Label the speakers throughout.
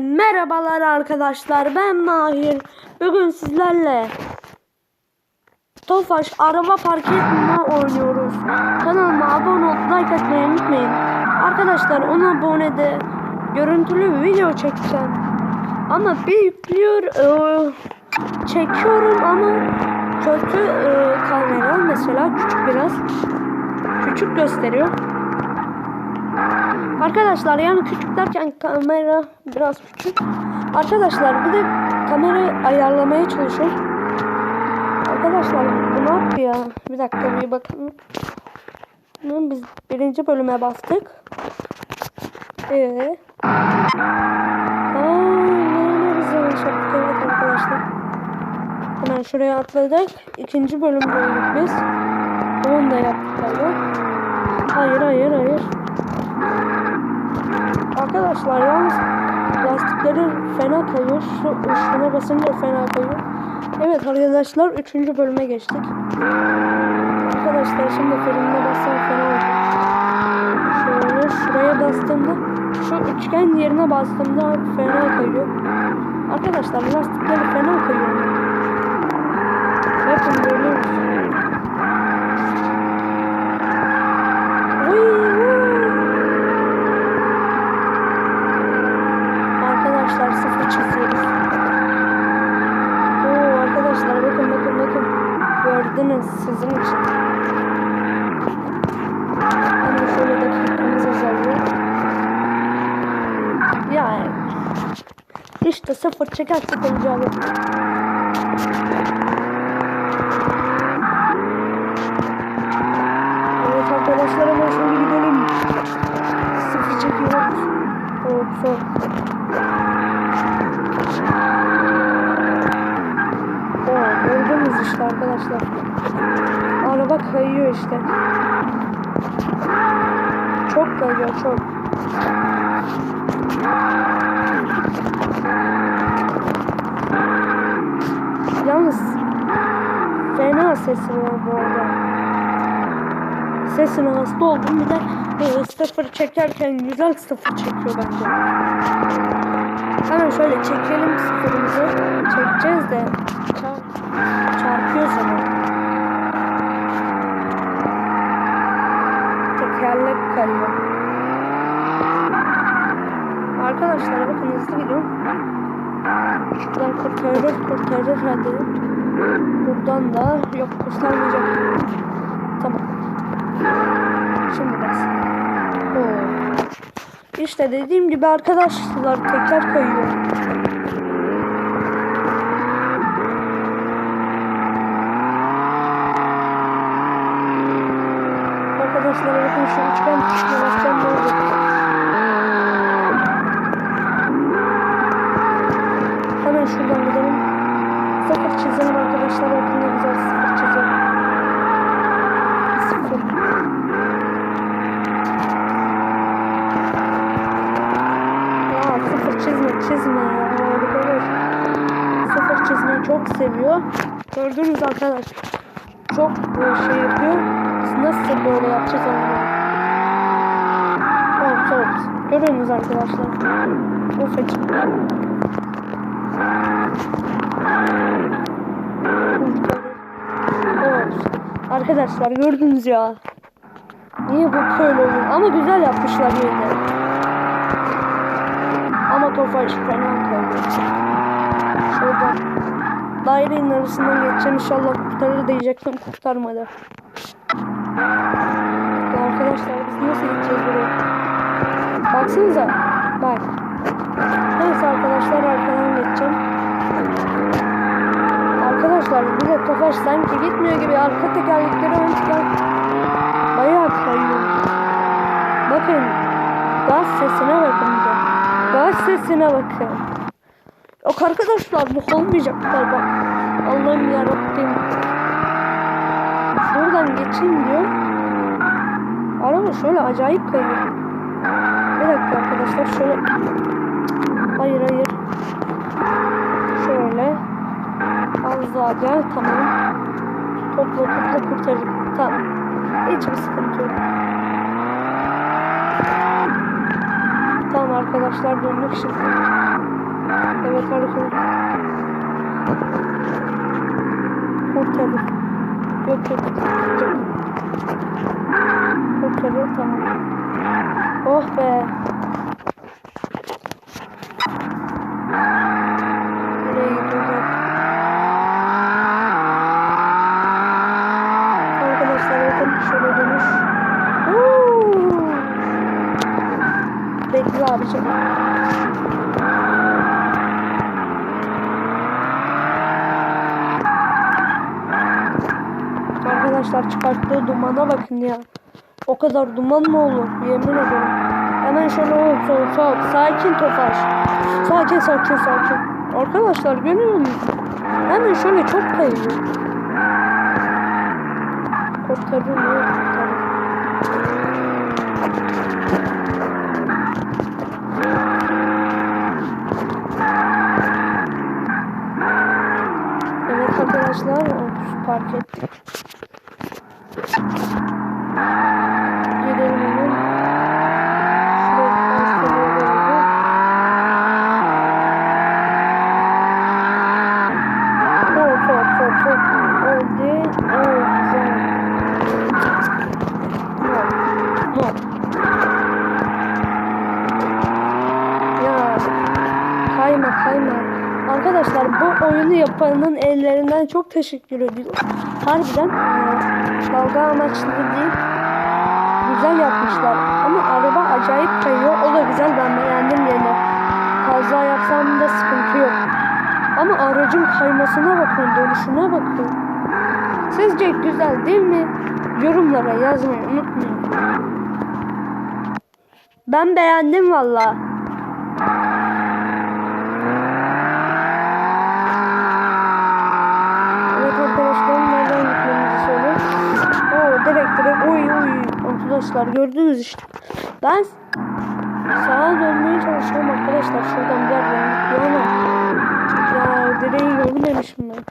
Speaker 1: Merhabalar arkadaşlar ben Mahir. Bugün sizlerle Tofaş araba park etme oynuyoruz. Kanalıma abone olup like atmayı unutmayın. Arkadaşlar ona abone de görüntülü bir video çekeceğim. Ama bir e, çekiyorum ama kötü e, kamera mesela küçük biraz küçük gösteriyor. Arkadaşlar yani küçük derken kamera biraz küçük. Arkadaşlar bir de kamera ayarlamaya çalışıyorum. Arkadaşlar bu ne yaptı ya? Bir dakika bir. Hı, Biz birinci bölüme bastık. Ee. Ne yaptık evet arkadaşlar. Hemen şuraya atladık. İkinci bölümdeydik biz. Onu da yaptık galiba. Hayır hayır hayır. Arkadaşlar yalnız lastikleri fena kayıyor. Şu şuna basınca fena kayıyor. Evet arkadaşlar 3. bölüme geçtik. Arkadaşlar şimdi frenine bassam fena. Şöyle şuraya bastığımda şu üçgen yerine bastığımda fena kayıyor. Arkadaşlar lastikleri fena kayıyor. Bakın görüyor Gördünüz sizin için. Hemen şöyle dakikamız azalıyor. Yani işte sıfır çekersek olacağı. Evet arkadaşlar hemen şöyle gidelim. Sıfır çekiyoruz. Hop hop. Oo, gördünüz işte arkadaşlar. Araba kayıyor işte. Çok kayıyor çok. Yalnız fena sesi var bu arada. Sesine hasta oldum bir de e, sıfır çekerken güzel sıfır çekiyor bence. Hemen şöyle çekelim sıfırımızı. Çekeceğiz de çar çarpıyor sana. Tekerlek kayıyor. Arkadaşlar bakın hızlı gidiyorum. Şuradan kurtarır kurtarır hadi. Buradan da yok kurtarmayacak. Tamam. Şimdi bas. İşte dediğim gibi arkadaşlar tekrar kayıyor. Arkadaşlar şu üçgen tuşuna basacağım ne olacak? Hemen şuradan gidelim. Sıfır çizelim arkadaşlar. Bakın ne güzel sıfır çizelim. Sıfır. Ya sıfır çizme çizme ya. Olur. Sıfır çizmeyi çok seviyor. Gördünüz arkadaş. Çok e, şey yapıyor. Biz nasıl böyle yapacağız anlamadım. Ops. Görüyorsunuz arkadaşlar. Ufacık. Ops. Arkadaşlar gördünüz ya. Niye bu böyle oluyor? Ama güzel yapmışlar yine. Ama Tofaş fena kalıyor. Şuradan dairenin arasından geçeceğim inşallah kurtarır diyecektim kurtarmadı. Ya arkadaşlar biz nasıl gideceğiz buraya? Baksanıza. Bak. Neyse arkadaşlar arkadan geçeceğim. Arkadaşlar bir de Tofaş sanki gitmiyor gibi arka tekerlekleri ön teker bayağı kayıyor. Bakın gaz sesine bakın de. Gaz sesine bakın. Yok arkadaşlar bu olmayacak galiba. Allah'ım yarabbim. Şuradan geçeyim diyor. Araba şöyle acayip kayıyor. Bir dakika arkadaşlar şöyle. Hayır hayır. Şöyle. Az daha gel tamam. Topla topla kurtarır. Tamam. Hiçbir sıkıntı yok. Tamam arkadaşlar döndük şimdi. Evet harika. Kurtarır. Yok. Yok. Kurtarır tamam. Oh be. Arkadaşlar bakın şöyle dönüş. Bekle abicim. Arkadaşlar çıkarttığı dumana bakın ya. O kadar duman mı olur? Yemin ederim. Hemen şöyle hop hop hop. Sakin Tofaş. Sakin sakin sakin. Arkadaşlar görüyor musunuz? Hemen şöyle çok kayıyor. Kurtarır mı? Kurtarır. Evet arkadaşlar park ettik. Gidelim hemen. Şuraya gösteriyor galiba. Hop hop hop hop. Hadi. Evet güzel. Hop. Hop. Ya. Kayma kayma. Arkadaşlar yapanın ellerinden çok teşekkür ediyorum. Harbiden eee, dalga amaçlı değil. Güzel yapmışlar. Ama araba acayip kayıyor. O da güzel ben beğendim yine. Fazla yapsam da sıkıntı yok. Ama aracın kaymasına bakın, dönüşüne bakın. Sizce güzel değil mi? Yorumlara yazmayı unutmayın. Ben beğendim valla. Evet arkadaşlar nereden gitmemizi söyle. Oo direkt direkt oy oy. Arkadaşlar gördünüz işte. Ben sağa dönmeye çalışıyorum arkadaşlar. Şuradan bir yerden gidiyor ama. Ya direği görmemişim ben.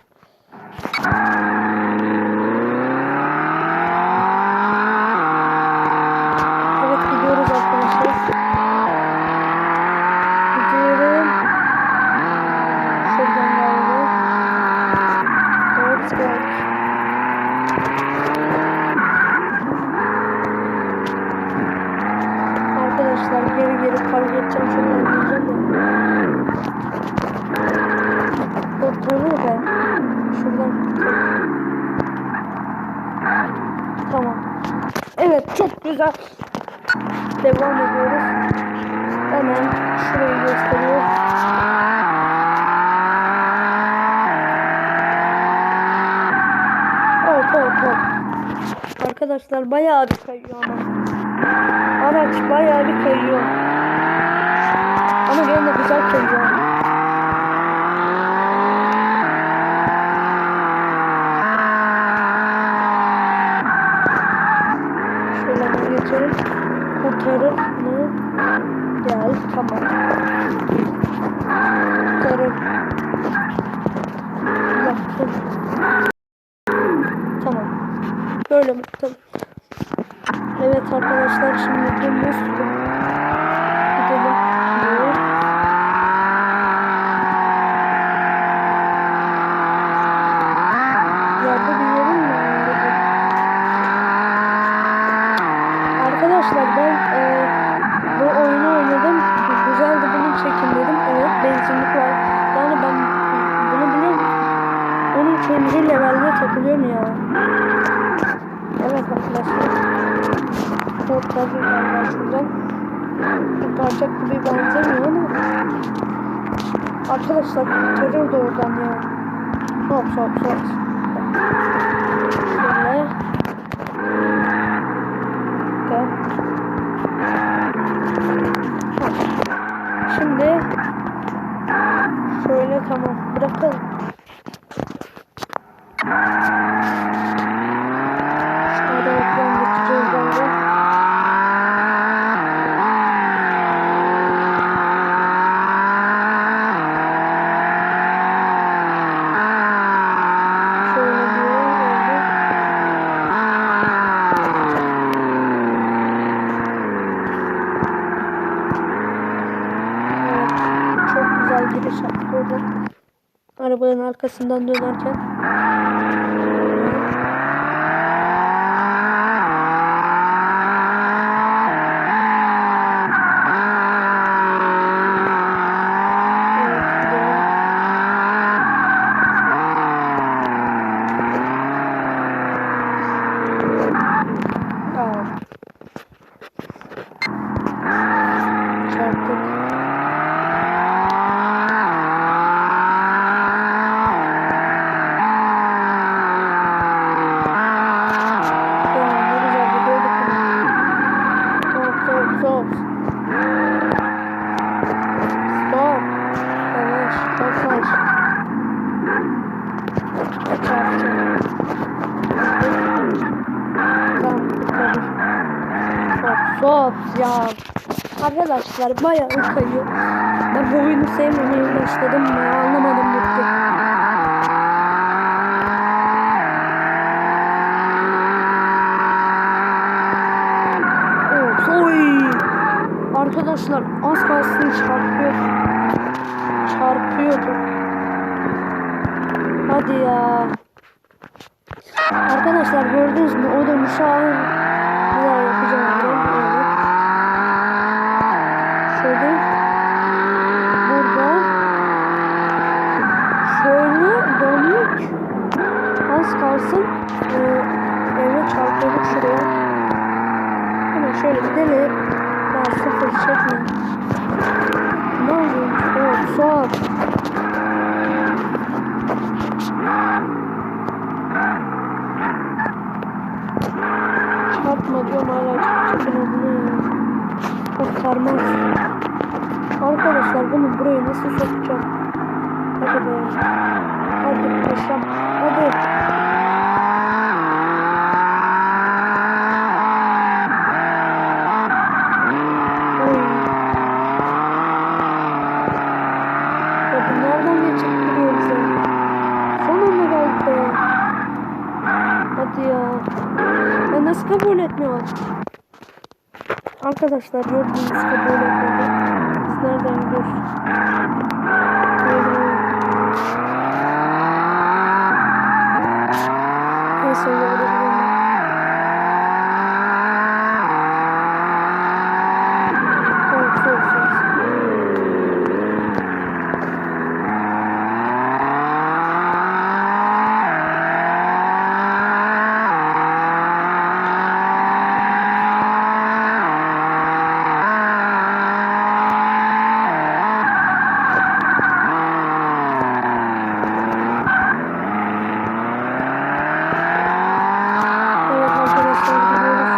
Speaker 1: Evet gidiyoruz arkadaşlar. Gidiyorum. Şuradan galiba. Evet geldik. Arkadaşlar geri geri park edeceğim şuradan diyeceğim de. Kurtarır da. Şuradan kurtarır. Tamam. Evet çok güzel. Devam ediyoruz. Hemen şurayı gösteriyor. Hop hop hop. Arkadaşlar bayağı bir kayıyor ama. Araç bayağı bir kayıyor. Ama gene güzel kayıyor. Şöyle hemen geçelim. Kurtarır mı? Gel tamam. Kurtarır. Yaptım. Tamam. Böyle mi? Tamam. Evet arkadaşlar şimdi dümdüz gidelim. Diyor. Yerde bir yerim mi? Dedi. Arkadaşlar ben e, bu oyunu oynadım. Güzeldi bunu çekin dedim. Evet benzinlik var. Yani ben bunu biliyorum. Onun üçüncü levelde takılıyorum ya. Evet arkadaşlar. Kurtardı galiba şuradan. Kurtaracak gibi benzemiyor ama. Arkadaşlar kurtarır da oradan ya. Hop hop hop. Şöyle. Gel. Hop. Şimdi şöyle tamam bırakalım. Şöyle ekran geçeceğiz bence. Şöyle diyor böyle. Evet, çok güzel giriş yaptık oradan. Arabanın arkasından dönerken. Evet, gidelim. Aa. Çarptık. Ya ne güzel gidiyorduk ama. Stop stop stop. Stop. Yavaş yavaş. Çarpacağım. Tamam kurtarır. Stop stop ya. Arkadaşlar bayağı kayıyor. Ben bu oyunu sevmemeye başladım ya anlamadım gitti. Oy. Arkadaşlar az kalsın çarpıyor. Çarpıyordu. Hadi ya. Arkadaşlar gördünüz mü? O dönüşü al. Bir daha yapacağım. Evet. Şöyle. Burada. Şöyle dönük. Az kalsın. Ee, eve çarpıyorduk şuraya. Hemen şöyle gidelim. Daha sıfır çekme. Ne oldu? Soğuk soğuk. Çarpma diyorum hala çarpacak ne ya. Kurtarmaz. Arkadaşlar bunu buraya nasıl sokacağım? Hadi be. Hadi paşam. Hadi. Oy. Ya bu nereden geçip duruyor bize? Son anda geldi be. Hadi ya. Ben nasıl kabul etmiyor? Arkadaşlar gördüğünüz kabul etmedi. Biz nereden gidiyoruz? Böyle. Neyse öyle gidelim. Evet, sol, sol. Evet arkadaşlar gidiyoruz.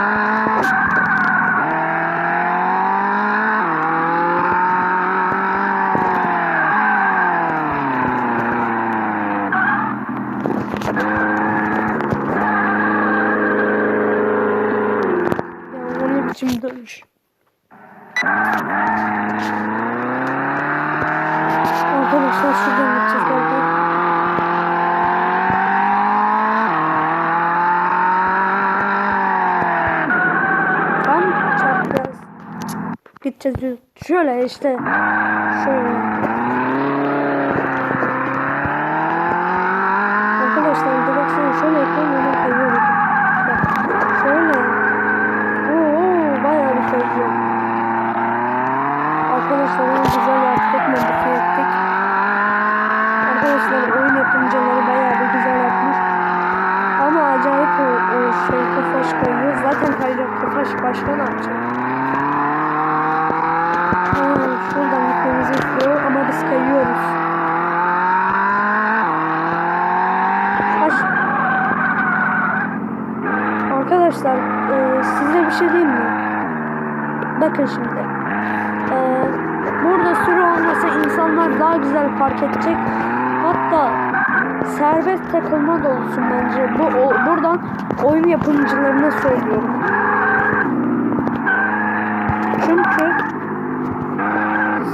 Speaker 1: Ya o ne biçim dönüş? Arkadaşlar şuradan gideceğiz galiba. Tam çarpacağız. Gideceğiz düz. Şöyle işte. Şöyle. Arkadaşlar bir de baksana şöyle yapıyorum hemen kayıyor. bakın. Bak şöyle. Oo bayağı bir kayıyor. Arkadaşlar onu güzel yaptık. Modifiye ettik. Arkadaşlar oyun yapımcıları bayağı bir güzel yapmış. Ama acayip o, o şey kafaş kayıyor. Zaten kayacak kafaş başka ne yapacak? Ha, şuradan gitmemizi istiyor ama biz kayıyoruz. Baş... Arkadaşlar e, diyeyim mi? Bakın şimdi. E, burada sürü olmasa insanlar daha güzel fark edecek. Hatta serbest takılma da olsun bence. Bu o, buradan oyun yapımcılarına söylüyorum. Çünkü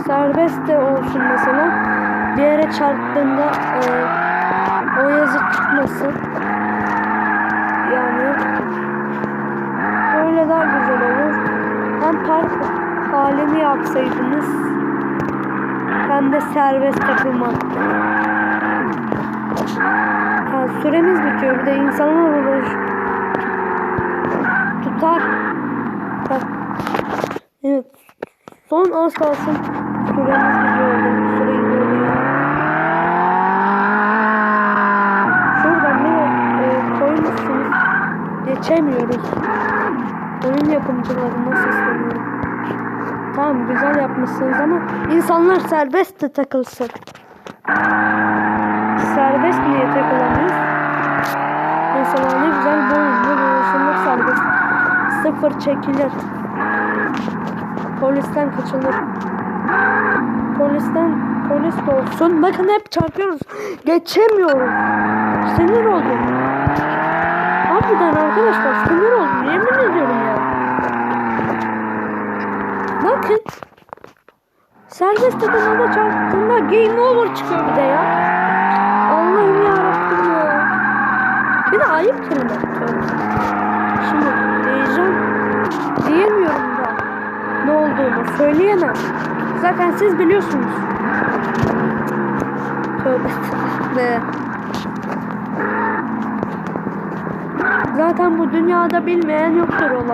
Speaker 1: serbest de olsun mesela bir yere çarptığında e, o yazı çıkmasın. Yapsaydınız hem de serbest takılmak. Ha, süremiz bitiyor bir de insanlar olur. Tutar. Evet. Son az kalsın. Süremiz gidiyordu. Süre gidiyordu ya. Şuradan bir e, koymuşsunuz. Geçemiyoruz. Oyun yapımcılarına sesleniyorum. Tamam güzel yapmışsınız ama insanlar serbest de takılsın. Serbest niye takılamıyoruz? Mesela ne güzel bu oyunda dolaşımlık serbest. Sıfır çekilir. Polisten kaçılır. Polisten polis de olsun. Bakın hep çarpıyoruz. Geçemiyoruz. Sinir oldum. Harbiden arkadaşlar sinir oldum. Yemin ediyorum ya. Bakın. Serbest takımda çarptığında game over çıkıyor bir de ya. Allah'ım yarabbim ya. Bir de ayıp kelime. Şimdi diyeceğim. Diyemiyorum da. Ne olduğunu söyleyemem. Zaten siz biliyorsunuz. Tövbe tövbe. Zaten bu dünyada bilmeyen yoktur o.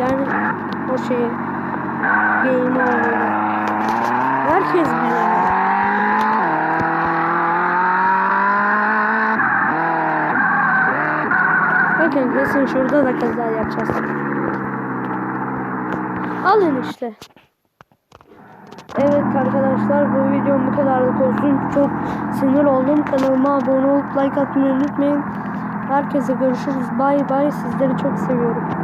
Speaker 1: Yani o şeyi. Game over. Herkes biliyor. Bakın kesin şurada da kaza yapacağız. Alın işte. Evet arkadaşlar bu videom bu kadarlık olsun. Çok sinir oldum. Kanalıma abone olup like atmayı unutmayın. Herkese görüşürüz. Bay bay. Sizleri çok seviyorum.